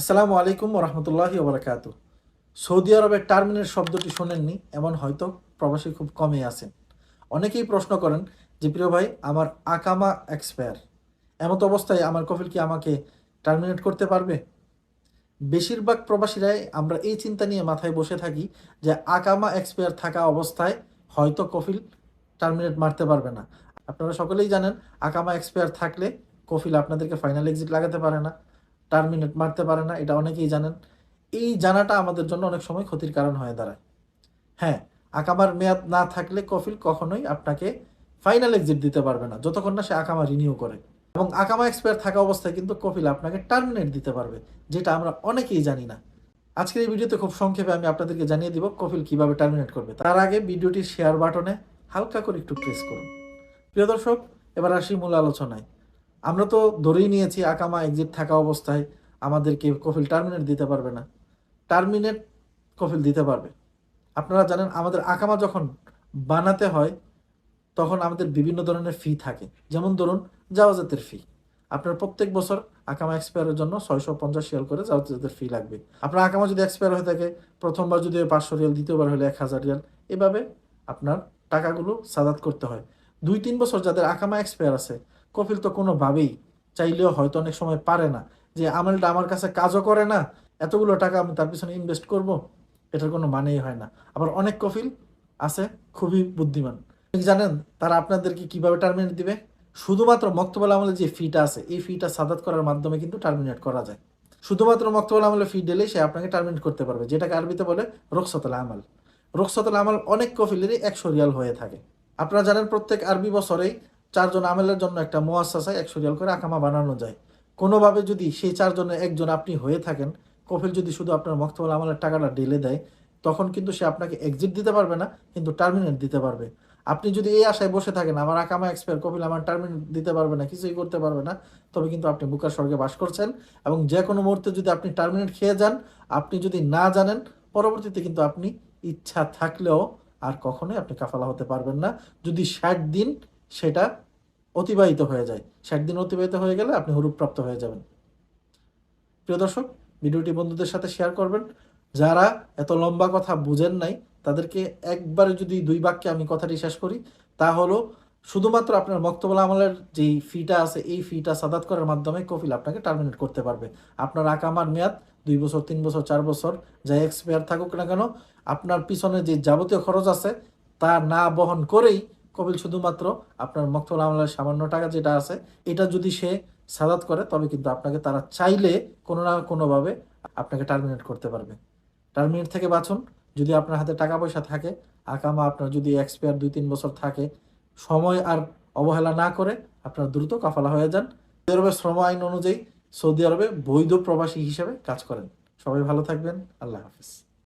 আসসালামু আলাইকুম রহমতুল্লাহি ওবরাকাত সৌদি আরবের টার্মিনেট শব্দটি শোনেননি, এমন হয়তো প্রবাসী খুব কমই আছেন। অনেকেই প্রশ্ন করেন যে, প্রিয় ভাই, আমার আকামা এক্সপায়ার, এমত অবস্থায় আমার কফিল কি আমাকে টার্মিনেট করতে পারবে? বেশিরভাগ প্রবাসীরাই আমরা এই চিন্তা নিয়ে মাথায় বসে থাকি যে, আকামা এক্সপায়ার থাকা অবস্থায় হয়তো কফিল টার্মিনেট মারতে পারবে না। আপনারা সকলেই জানেন, আকামা এক্সপায়ার থাকলে কফিল আপনাদেরকে ফাইনাল এক্সিট লাগাতে পারে না। টার্মিনেট মারতে পারে না, এটা অনেকেই জানেন। এই জানাটা আমাদের জন্য অনেক সময় ক্ষতির কারণ হয়ে দাঁড়ায়। হ্যাঁ আকামার মেয়াদ না থাকলে কফিল কখনোই আপনাকে ফাইনাল এক্সিট দিতে পারবে না, যতক্ষণ না সে আকামা রিনিউ করে। এবং আকামা এক্সপায়ার থাকা অবস্থায় কিন্তু কফিল আপনাকে টার্মিনেট দিতে পারবে, যেটা আমরা অনেকেই জানি না। আজকের এই ভিডিওতে খুব সংক্ষেপে আমি আপনাদেরকে জানিয়ে দিব কফিল কীভাবে টার্মিনেট করবে। তার আগে ভিডিওটির শেয়ার বাটনে হালকা করে একটু প্রেস করুন। প্রিয় দর্শক, এবার আসি মূল আলোচনায়। আমরা তো ধরেই নিয়েছি আকামা এক্সিট থাকা অবস্থায় আমাদেরকে কফিল টার্মিনেট দিতে পারবে না। টার্মিনেট কফিল দিতে পারবে। আপনারা জানেন আমাদের আকামা যখন বানাতে হয়, তখন আমাদের বিভিন্ন ধরনের ফি থাকে। যেমন ধরুন জাওয়াজাতের ফি আপনার প্রত্যেক বছর আকামা এক্সপায়ারের জন্য ছয়শো পঞ্চাশ রিয়াল করে জাওয়াজাতের ফি লাগবে। আপনার আকামা যদি এক্সপায়ার হয়ে থাকে, প্রথমবার যদি পাঁচশো রিয়াল, দ্বিতীয়বার হলে এক হাজার রিয়াল, এভাবে আপনার টাকাগুলো সাদাত করতে হয়। দুই তিন বছর যাদের আকামা এক্সপায়ার আছে কপিল তো কোনোভাবেই চাইলেও হয়তো অনেক সময় পারে না। যে আমলটা আমার কাছে কাজও করে না, এতগুলো টাকা আমি তার পিছনে ইনভেস্ট করব, এটার কোনো মানেই হয় না। আবার অনেক কফিল আছে, খুবই বুদ্ধিমান। জানেন, তারা আপনাদেরকে কীভাবে টার্মিনেট দিবে? শুধুমাত্র মক্তবাল আমলে যে ফিটা আছে, এই ফিটা সাদাত করার মাধ্যমে কিন্তু টার্মিনেট করা যায়। শুধুমাত্র মক্তবাল আমলের ফি দিলেই সে আপনাকে টার্মিনেট করতে পারবে, যেটাকে আরবিতে বলে রোকসতল আমল। রোকসতল আমল অনেক কফিলেরই একশো রিয়াল হয়ে থাকে। আপনারা জানেন, প্রত্যেক আরবি বছরেই চারজন আমেলের জন্য একটা মোয়াসাসায় একশো রিয়াল করে আকামা বানানো যায়। কোনোভাবে যদি সেই চারজনের একজন আপনি হয়ে থাকেন, কফিল যদি শুধু আপনার মক্তবল আমলের টাকাটা ঢেলে দেয়, তখন কিন্তু সে আপনাকে এক্সিট দিতে পারবে না, কিন্তু টার্মিনেট দিতে পারবে। আপনি যদি এই আশায় বসে থাকেন, আমার আকামা এক্সপায়ার কপিল আমার টার্মিনেট দিতে পারবে না, কিছুই করতে পারবে না, তবে কিন্তু আপনি বুকার স্বর্গে বাস করছেন এবং যে কোনো মুহূর্তে যদি আপনি টার্মিনেট খেয়ে যান, আপনি যদি না জানেন, পরবর্তীতে কিন্তু আপনি ইচ্ছা থাকলেও আর কখনোই আপনি কাফালা হতে পারবেন না। যদি ষাট দিন সেটা অতিবাহিত হয়ে যায়। ষাট দিন অতিবাহিত হয়ে গেলে আপনি হুরুপ্রাপ্ত হয়ে যাবেন। প্রিয় দর্শক, ভিডিওটি বন্ধুদের সাথে শেয়ার করবেন। যারা এত লম্বা কথা বুঝেন নাই, তাদেরকে একবারে যদি দুই বাক্যে আমি কথাটি শেষ করি, তা হলো, শুধুমাত্র আপনার মক্তবল আমলের যেই ফিটা আছে, এই ফিটা সাদাত করার মাধ্যমে কফিল আপনাকে টার্মিনেট করতে পারবে। আপনার আকামার মেয়াদ, দুই বছর, তিন বছর, চার বছর যা এক্সপায়ার থাকুক না কেন, আপনার পিছনে যে যাবতীয় খরচ আছে, তা না বহন করেই কবিল শুধুমাত্র আপনার মক্তবল আমলের সামান্য টাকা যেটা আছে, এটা যদি সে সাদাত করে, তবে কিন্তু আপনাকে তারা চাইলে কোনো না কোনোভাবে আপনাকে টার্মিনেট করতে পারবে। টার্মিনেট থেকে বাঁচুন। যদি আপনার হাতে টাকা পয়সা থাকে, আকামা আপনার যদি এক্সপায়ার দুই তিন বছর থাকে, সময় আর অবহেলা না করে আপনার দ্রুত কাফালা হয়ে যান। সৌদি আরবের শ্রম আইন অনুযায়ী সৌদি আরবে বৈধ প্রবাসী হিসেবে কাজ করেন। সবাই ভালো থাকবেন। আল্লাহ হাফিজ।